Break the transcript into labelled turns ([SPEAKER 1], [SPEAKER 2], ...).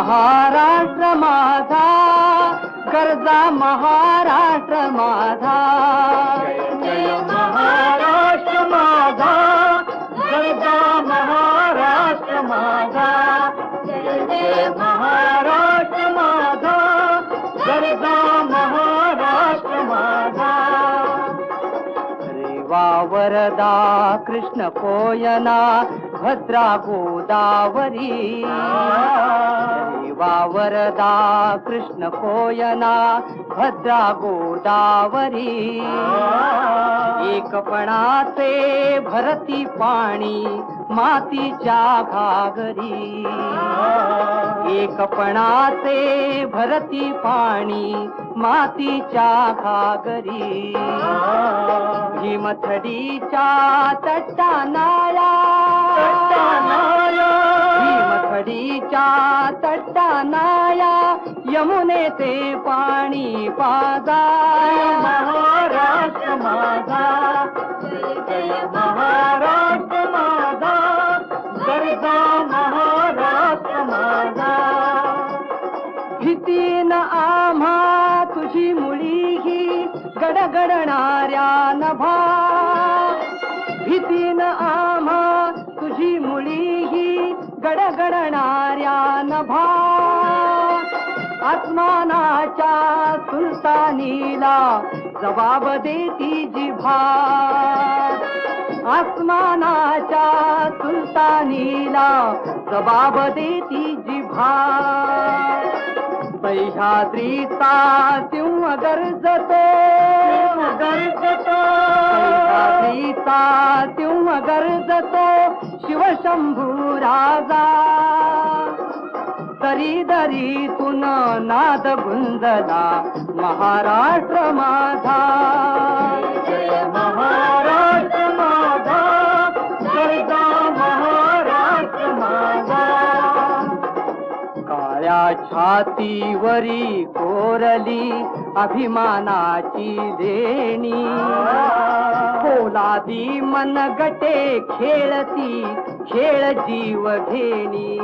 [SPEAKER 1] महाराष्ट्र माझा गरजा महाराष्ट्र माझा.
[SPEAKER 2] महाराष्ट्र माझा गरजा महाराष्ट्र माझा. महाराष्ट्र माझा गरजा महाराष्ट्र माझा.
[SPEAKER 1] रेवा वरदा कृष्ण कोयना भद्रा गोदावरी. वरदा कृष्ण कोयना भद्रा गोदावरी. एकपणाचे भरती पाणी मातीच्या घागरी. एकपणाचे भरती पाणी मातीच्या घागरी. हिमथडीच्या तट्टा नाळा तट्टानाळा यमुनेचे पाणी पाजा.
[SPEAKER 2] महाराष्ट्र माझा. जय महाराष्ट्र माझा. गरजा महाराष्ट्र माझा.
[SPEAKER 1] भीतीन आम्हा तुझी मुळी ही गडगडणाऱ्या नभा. भीतीन आम्हा तुझी मुळी ही गडगडणाऱ्या नभा. आसमानाच्या सुलतानीला जबाब देती जिभा आसमानाच्या सुलतानीला जबाब देती जिभा सह्याद्रीचा सिंह गरजतो.
[SPEAKER 2] गरजतो.
[SPEAKER 1] सह्याद्रीचा सिंह गरजतो. शिवशंभू राजा. तरी दरीतून नाद गुंजला महाराष्ट्र माझा.
[SPEAKER 2] जय महाराष्ट्र माझा गरजा महाराष्ट्र माझा.
[SPEAKER 1] काळ्या छातीवरी कोरली अभिमानाची देणी. पोलादी मनगटे खेळती खेळ जीव घेणी.